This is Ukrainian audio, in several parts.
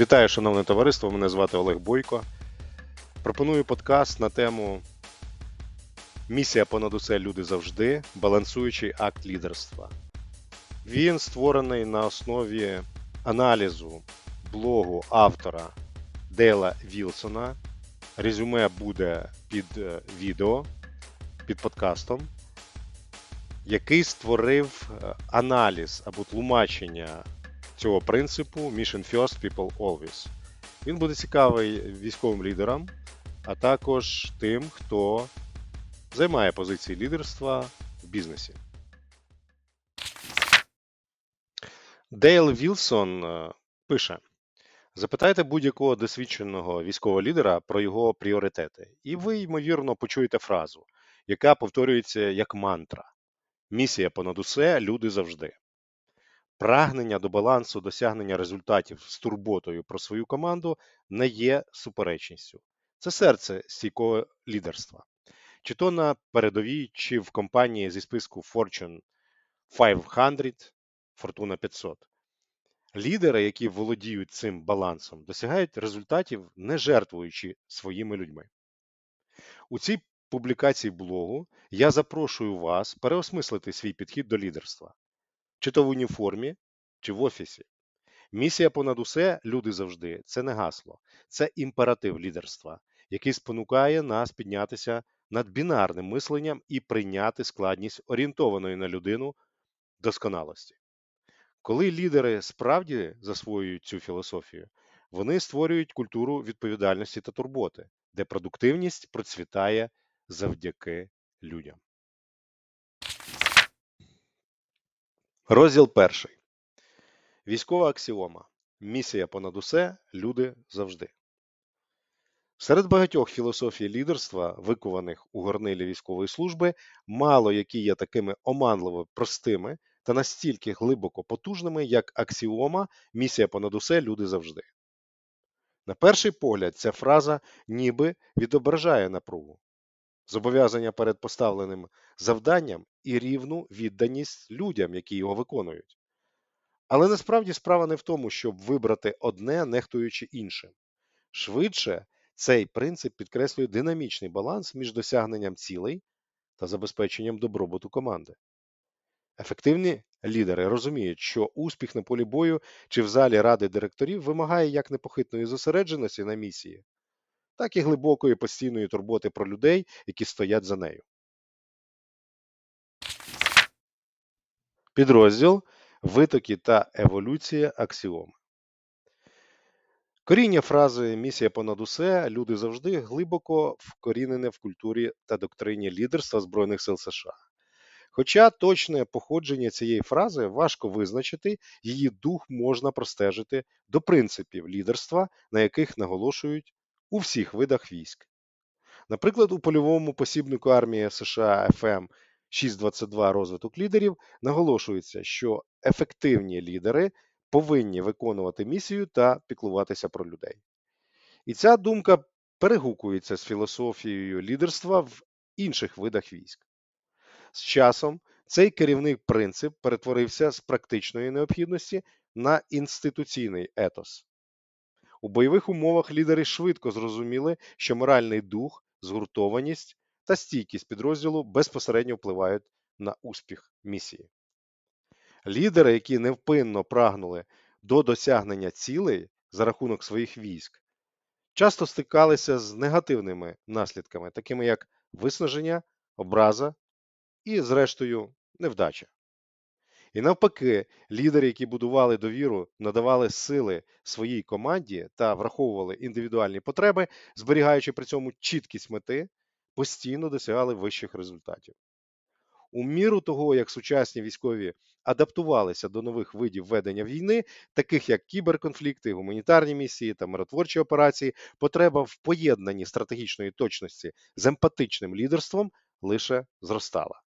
Вітаю, шановне товариство. Мене звати Олег Бойко. Пропоную подкаст на тему Місія понад усе люди завжди. Балансуючий акт лідерства. Він створений на основі аналізу блогу автора Дейла Вілсона. Резюме буде під е, відео, під подкастом, який створив е, аналіз або тлумачення цього принципу Mission First, People Always. Він буде цікавий військовим лідерам, а також тим, хто займає позиції лідерства в бізнесі. Дейл Вілсон е, пише: Запитайте будь-якого досвідченого військового лідера про його пріоритети, і ви, ймовірно, почуєте фразу, яка повторюється як мантра: Місія понад усе, люди завжди. Прагнення до балансу досягнення результатів з турботою про свою команду не є суперечністю. Це серце стійкого лідерства. Чи то на передовій, чи в компанії зі списку Fortune 500, Fortuna 500. Лідери, які володіють цим балансом, досягають результатів, не жертвуючи своїми людьми. У цій публікації блогу я запрошую вас переосмислити свій підхід до лідерства чи то в уніформі, чи в офісі. Місія понад усе люди завжди це не гасло, це імператив лідерства, який спонукає нас піднятися над бінарним мисленням і прийняти складність орієнтованої на людину досконалості. Коли лідери справді засвоюють цю філософію, вони створюють культуру відповідальності та турботи, де продуктивність процвітає завдяки людям. Розділ перший. Військова аксіома. Місія понад усе, люди завжди. Серед багатьох філософій лідерства, викованих у горнилі військової служби, мало які є такими оманливо простими та настільки глибоко потужними, як аксіома Місія понад усе, люди завжди. На перший погляд, ця фраза ніби відображає напругу, зобов'язання перед поставленим завданням і рівну відданість людям, які його виконують. Але насправді справа не в тому, щоб вибрати одне, нехтуючи іншим. Швидше, цей принцип підкреслює динамічний баланс між досягненням цілей та забезпеченням добробуту команди. Ефективні лідери розуміють, що успіх на полі бою чи в залі ради директорів вимагає як непохитної зосередженості на місії, так і глибокої постійної турботи про людей, які стоять за нею. Підрозділ Витоки та еволюція аксіоми. Коріння фрази Місія понад усе люди завжди глибоко вкорінене в культурі та доктрині лідерства Збройних сил США. Хоча точне походження цієї фрази важко визначити, її дух можна простежити до принципів лідерства, на яких наголошують у всіх видах військ. Наприклад, у польовому посібнику армії США ФМ 622 розвиток лідерів наголошується, що ефективні лідери повинні виконувати місію та піклуватися про людей. І ця думка перегукується з філософією лідерства в інших видах військ. З часом цей керівний принцип перетворився з практичної необхідності на інституційний етос. У бойових умовах лідери швидко зрозуміли, що моральний дух, згуртованість та стійкість підрозділу безпосередньо впливають на успіх місії. Лідери, які невпинно прагнули до досягнення цілей за рахунок своїх військ, часто стикалися з негативними наслідками, такими як виснаження, образа і, зрештою, невдача. І навпаки, лідери, які будували довіру, надавали сили своїй команді та враховували індивідуальні потреби, зберігаючи при цьому чіткість мети, постійно досягали вищих результатів. У міру того, як сучасні військові адаптувалися до нових видів ведення війни, таких як кіберконфлікти, гуманітарні місії та миротворчі операції, потреба в поєднанні стратегічної точності з емпатичним лідерством лише зростала.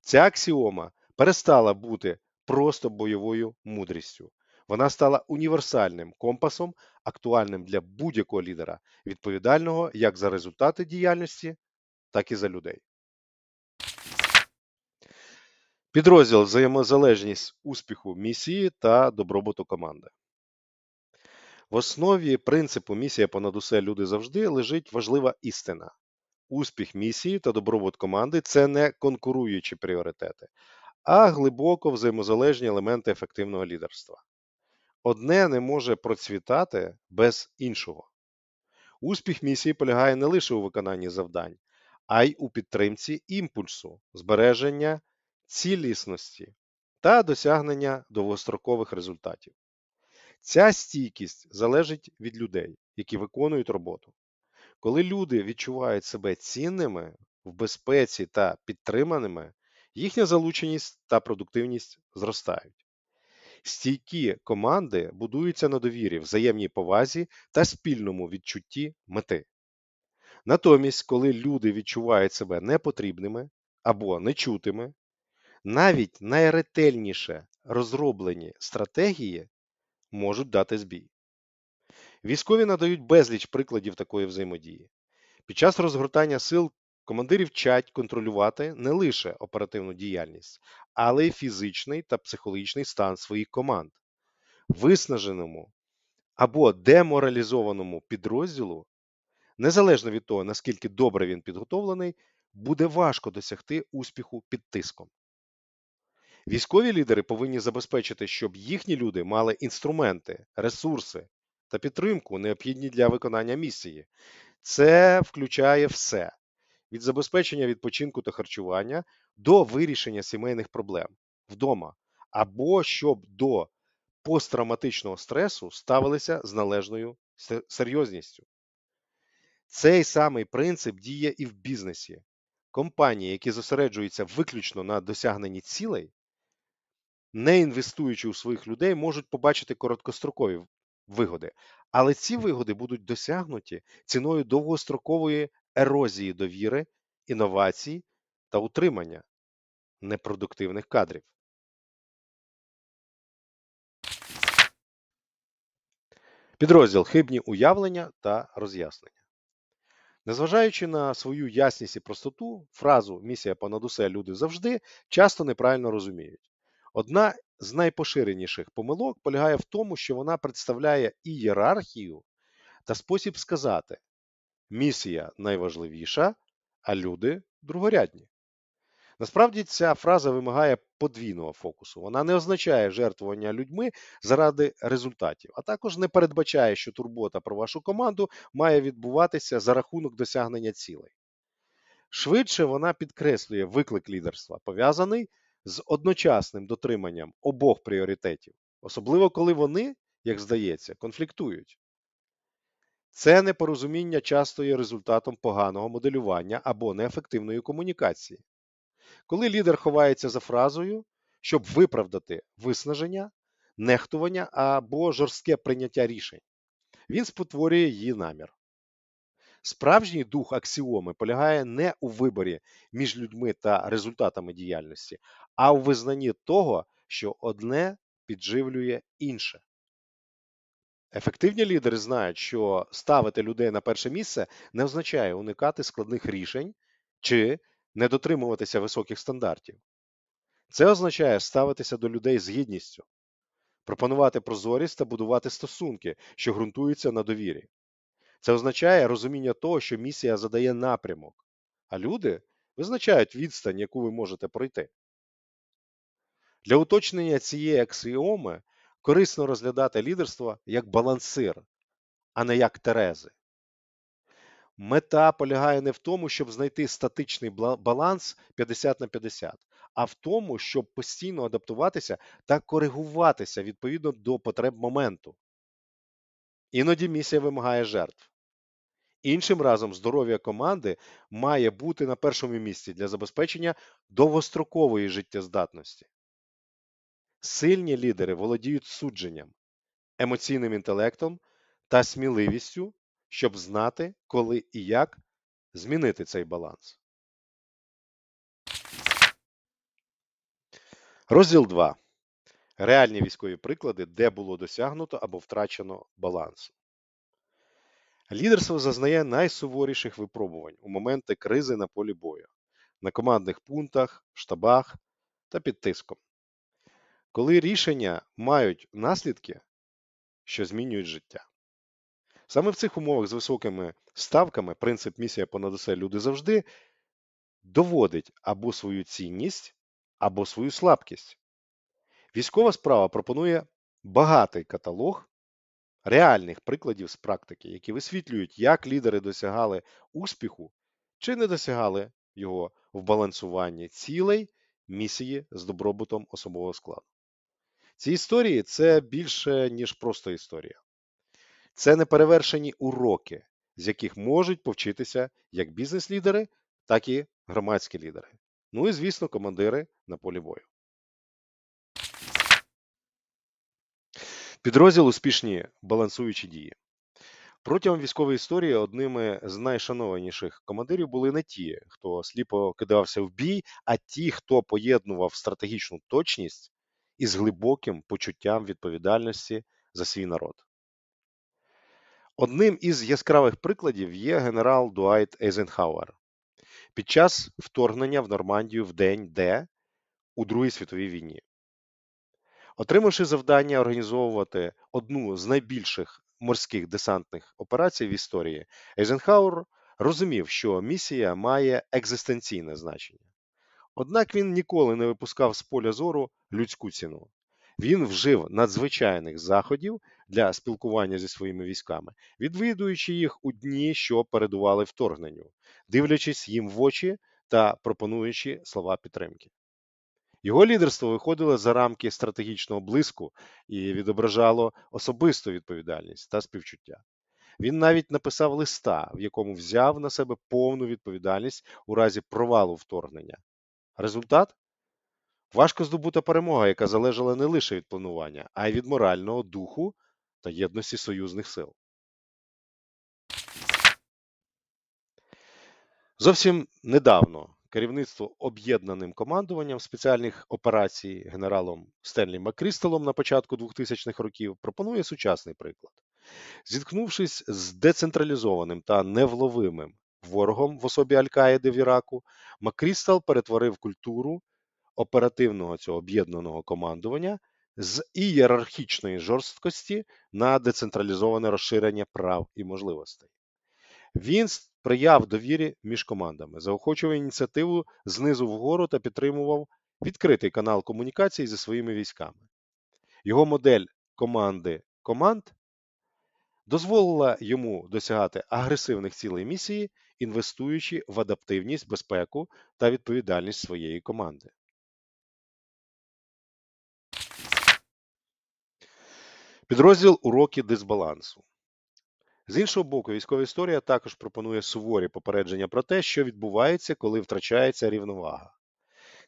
Ця аксіома перестала бути просто бойовою мудрістю. Вона стала універсальним компасом, актуальним для будь-якого лідера, відповідального як за результати діяльності, так і за людей. Підрозділ взаємозалежність успіху місії та добробуту команди. В основі принципу місія понад усе люди завжди лежить важлива істина. Успіх місії та добробут команди це не конкуруючі пріоритети, а глибоко взаємозалежні елементи ефективного лідерства. Одне не може процвітати без іншого. Успіх місії полягає не лише у виконанні завдань, а й у підтримці імпульсу, збереження цілісності та досягнення довгострокових результатів. Ця стійкість залежить від людей, які виконують роботу. Коли люди відчувають себе цінними, в безпеці та підтриманими, їхня залученість та продуктивність зростають. Стійкі команди будуються на довірі, взаємній повазі та спільному відчутті мети. Натомість, коли люди відчувають себе непотрібними або нечутими, навіть найретельніше розроблені стратегії можуть дати збій. Військові надають безліч прикладів такої взаємодії. Під час розгортання сил командири вчать контролювати не лише оперативну діяльність, але й фізичний та психологічний стан своїх команд. Виснаженому або деморалізованому підрозділу, незалежно від того, наскільки добре він підготовлений, буде важко досягти успіху під тиском. Військові лідери повинні забезпечити, щоб їхні люди мали інструменти, ресурси та підтримку, необхідні для виконання місії. Це включає все від забезпечення відпочинку та харчування до вирішення сімейних проблем вдома, або щоб до посттравматичного стресу ставилися з належною серйозністю. Цей самий принцип діє і в бізнесі. Компанії, які зосереджуються виключно на досягненні цілей, не інвестуючи у своїх людей, можуть побачити короткострокові вигоди, але ці вигоди будуть досягнуті ціною довгострокової ерозії довіри, інновацій та утримання непродуктивних кадрів. Підрозділ хибні уявлення та роз'яснення. Незважаючи на свою ясність і простоту, фразу місія понад усе люди завжди часто неправильно розуміють. Одна з найпоширеніших помилок полягає в тому, що вона представляє ієрархію та спосіб сказати: місія найважливіша, а люди другорядні. Насправді ця фраза вимагає подвійного фокусу. Вона не означає жертвування людьми заради результатів, а також не передбачає, що турбота про вашу команду має відбуватися за рахунок досягнення цілей. Швидше вона підкреслює виклик лідерства, пов'язаний з одночасним дотриманням обох пріоритетів, особливо коли вони, як здається, конфліктують. Це непорозуміння часто є результатом поганого моделювання або неефективної комунікації. Коли лідер ховається за фразою, щоб виправдати виснаження, нехтування або жорстке прийняття рішень, він спотворює її намір. Справжній дух аксіоми полягає не у виборі між людьми та результатами діяльності, а у визнанні того, що одне підживлює інше. Ефективні лідери знають, що ставити людей на перше місце не означає уникати складних рішень чи не дотримуватися високих стандартів. Це означає ставитися до людей з гідністю, пропонувати прозорість та будувати стосунки, що ґрунтуються на довірі. Це означає розуміння того, що місія задає напрямок, а люди визначають відстань, яку ви можете пройти. Для уточнення цієї аксіоми корисно розглядати лідерство як балансир, а не як терези. Мета полягає не в тому, щоб знайти статичний баланс 50 на 50, а в тому, щоб постійно адаптуватися та коригуватися відповідно до потреб моменту. Іноді місія вимагає жертв. Іншим разом здоров'я команди має бути на першому місці для забезпечення довгострокової життєздатності. Сильні лідери володіють судженням, емоційним інтелектом та сміливістю, щоб знати, коли і як змінити цей баланс. Розділ 2. Реальні військові приклади, де було досягнуто або втрачено баланс. Лідерство зазнає найсуворіших випробувань у моменти кризи на полі бою, на командних пунктах, штабах та під тиском. Коли рішення мають наслідки, що змінюють життя. Саме в цих умовах з високими ставками принцип місія понад усе люди завжди доводить або свою цінність, або свою слабкість. Військова справа пропонує багатий каталог реальних прикладів з практики, які висвітлюють, як лідери досягали успіху чи не досягали його в балансуванні цілей місії з добробутом особового складу. Ці історії це більше, ніж просто історія. Це неперевершені уроки, з яких можуть повчитися як бізнес-лідери, так і громадські лідери. Ну і, звісно, командири на полі бою. Підрозділ успішні балансуючі дії. Протягом військової історії одними з найшанованіших командирів були не ті, хто сліпо кидався в бій, а ті, хто поєднував стратегічну точність із глибоким почуттям відповідальності за свій народ. Одним із яскравих прикладів є генерал Дуайт Ейзенхауер. Під час вторгнення в Нормандію в день Д у Другій світовій війні. Отримавши завдання організовувати одну з найбільших морських десантних операцій в історії, Ейзенхауер розумів, що місія має екзистенційне значення. Однак він ніколи не випускав з поля зору людську ціну. Він вжив надзвичайних заходів для спілкування зі своїми військами, відвідуючи їх у дні, що передували вторгненню, дивлячись їм в очі та пропонуючи слова підтримки. Його лідерство виходило за рамки стратегічного блиску і відображало особисту відповідальність та співчуття. Він навіть написав листа, в якому взяв на себе повну відповідальність у разі провалу вторгнення. Результат важко здобута перемога, яка залежала не лише від планування, а й від морального духу та єдності союзних сил. Зовсім недавно керівництво об'єднаним командуванням спеціальних операцій генералом Стенлі Макрісталом на початку 2000-х років пропонує сучасний приклад. Зіткнувшись з децентралізованим та невловимим ворогом в особі Аль-Каїди в Іраку, Макрістал перетворив культуру оперативного цього об'єднаного командування з ієрархічної жорсткості на децентралізоване розширення прав і можливостей. Він сприяв довірі між командами, заохочував ініціативу знизу вгору та підтримував відкритий канал комунікації зі своїми військами. Його модель команди команд дозволила йому досягати агресивних цілей місії, інвестуючи в адаптивність, безпеку та відповідальність своєї команди. Підрозділ уроки дисбалансу. З іншого боку, військова історія також пропонує суворі попередження про те, що відбувається, коли втрачається рівновага.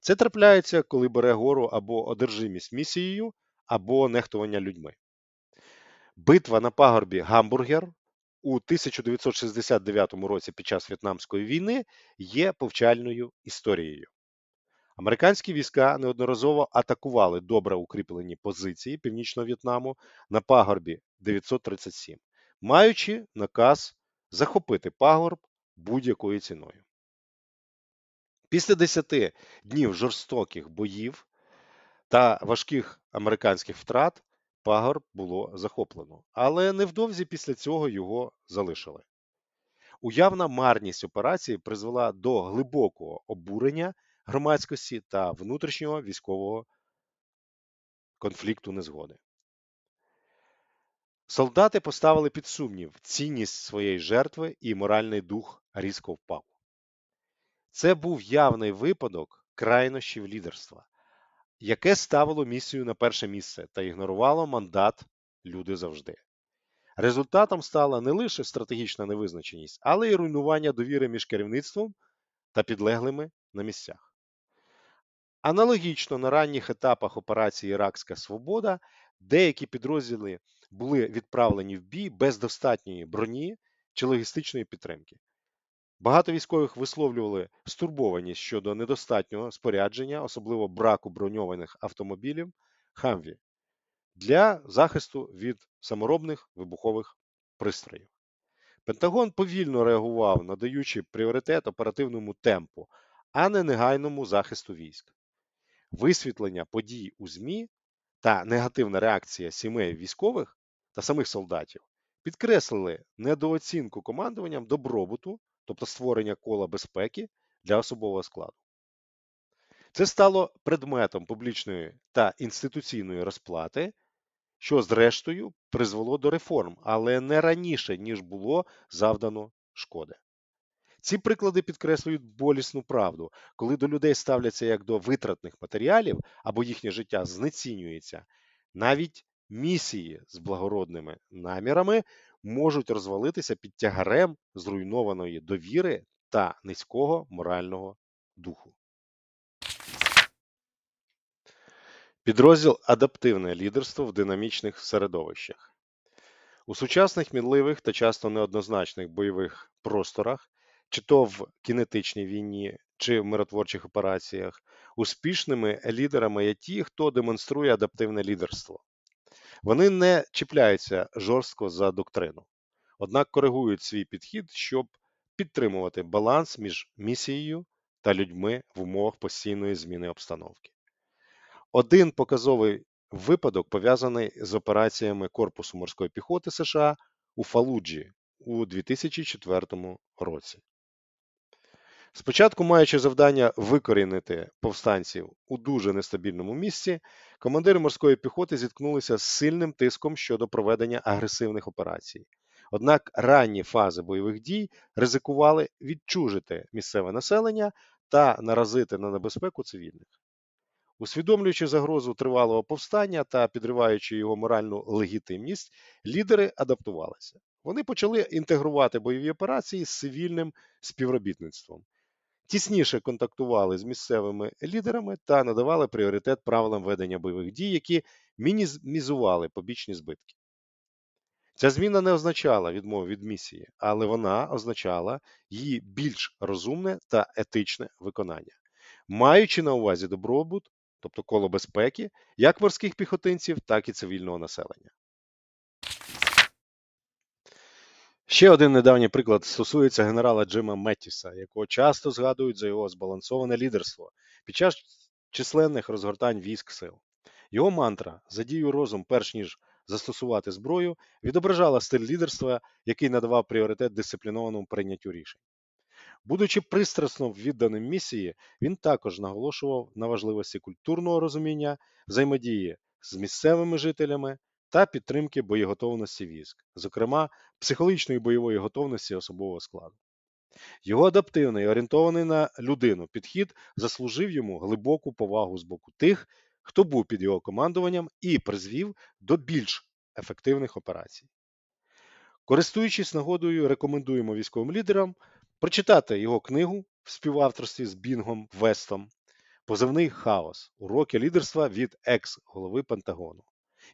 Це трапляється, коли бере гору або одержимість місією, або нехтування людьми. Битва на пагорбі Гамбургер у 1969 році під час В'єтнамської війни є повчальною історією. Американські війська неодноразово атакували добре укріплені позиції Північного В'єтнаму на пагорбі 937, маючи наказ захопити пагорб будь-якою ціною. Після 10 днів жорстоких боїв та важких американських втрат пагорб було захоплено, але невдовзі після цього його залишили. Уявна марність операції призвела до глибокого обурення громадськості та внутрішнього військового конфлікту незгоди. Солдати поставили під сумнів цінність своєї жертви і моральний дух різко впав. Це був явний випадок крайнощів лідерства, яке ставило місію на перше місце та ігнорувало мандат люди завжди. Результатом стала не лише стратегічна невизначеність, але й руйнування довіри між керівництвом та підлеглими на місцях. Аналогічно на ранніх етапах операції Іракська Свобода деякі підрозділи були відправлені в бій без достатньої броні чи логістичної підтримки. Багато військових висловлювали стурбованість щодо недостатнього спорядження, особливо браку броньованих автомобілів Хамві для захисту від саморобних вибухових пристроїв. Пентагон повільно реагував, надаючи пріоритет оперативному темпу, а не негайному захисту військ. Висвітлення подій у ЗМІ та негативна реакція сімей військових та самих солдатів підкреслили недооцінку командуванням добробуту, тобто створення кола безпеки для особового складу. Це стало предметом публічної та інституційної розплати, що, зрештою, призвело до реформ, але не раніше, ніж було завдано шкоди. Ці приклади підкреслюють болісну правду, коли до людей ставляться як до витратних матеріалів або їхнє життя знецінюється, навіть місії з благородними намірами можуть розвалитися під тягарем зруйнованої довіри та низького морального духу. Підрозділ Адаптивне лідерство в динамічних середовищах. У сучасних мінливих та часто неоднозначних бойових просторах, чи то в кінетичній війні, чи в миротворчих операціях, успішними лідерами є ті, хто демонструє адаптивне лідерство. Вони не чіпляються жорстко за доктрину, однак коригують свій підхід, щоб підтримувати баланс між місією та людьми в умовах постійної зміни обстановки. Один показовий випадок пов'язаний з операціями Корпусу морської піхоти США у Фалуджі у 2004 році. Спочатку, маючи завдання викорінити повстанців у дуже нестабільному місці, командири морської піхоти зіткнулися з сильним тиском щодо проведення агресивних операцій. Однак ранні фази бойових дій ризикували відчужити місцеве населення та наразити на небезпеку цивільних. Усвідомлюючи загрозу тривалого повстання та підриваючи його моральну легітимність, лідери адаптувалися. Вони почали інтегрувати бойові операції з цивільним співробітництвом, тісніше контактували з місцевими лідерами та надавали пріоритет правилам ведення бойових дій, які мінімізували побічні збитки. Ця зміна не означала відмову від місії, але вона означала її більш розумне та етичне виконання, маючи на увазі добробут, тобто коло безпеки, як морських піхотинців, так і цивільного населення. Ще один недавній приклад стосується генерала Джима Меттіса, якого часто згадують за його збалансоване лідерство під час численних розгортань військ сил. Його мантра задію розум, перш ніж застосувати зброю, відображала стиль лідерства, який надавав пріоритет дисциплінованому прийняттю рішень. Будучи пристрасно відданим місії, він також наголошував на важливості культурного розуміння, взаємодії з місцевими жителями та підтримки боєготовності військ, зокрема психологічної бойової готовності особового складу. Його адаптивний орієнтований на людину підхід заслужив йому глибоку повагу з боку тих, хто був під його командуванням і призвів до більш ефективних операцій. Користуючись нагодою, рекомендуємо військовим лідерам прочитати його книгу в співавторстві з Бінгом Вестом Позивний хаос. Уроки лідерства від екс-голови Пентагону,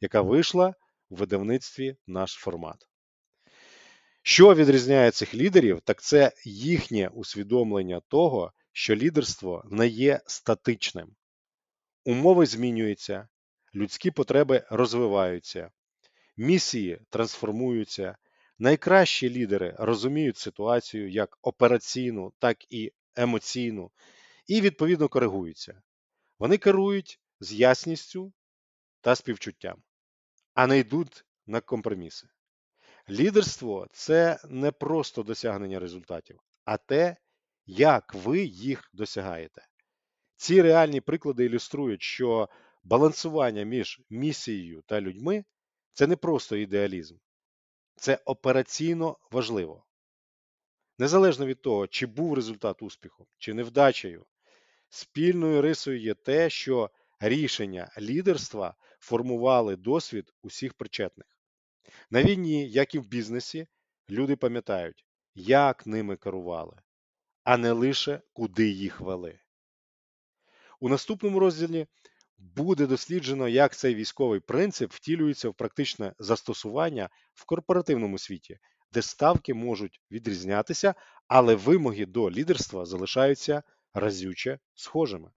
яка вийшла у видавництві наш формат. Що відрізняє цих лідерів, так це їхнє усвідомлення того, що лідерство не є статичним. Умови змінюються, людські потреби розвиваються, місії трансформуються. Найкращі лідери розуміють ситуацію як операційну, так і емоційну, і відповідно коригуються. Вони керують з ясністю та співчуттям, а не йдуть на компроміси. Лідерство це не просто досягнення результатів, а те, як ви їх досягаєте. Ці реальні приклади ілюструють, що балансування між місією та людьми це не просто ідеалізм, це операційно важливо. Незалежно від того, чи був результат успіхом, чи невдачею, спільною рисою є те, що рішення лідерства формували досвід усіх причетних. На війні, як і в бізнесі, люди пам'ятають, як ними керували, а не лише куди їх вели. У наступному розділі буде досліджено, як цей військовий принцип втілюється в практичне застосування в корпоративному світі, де ставки можуть відрізнятися, але вимоги до лідерства залишаються разюче схожими.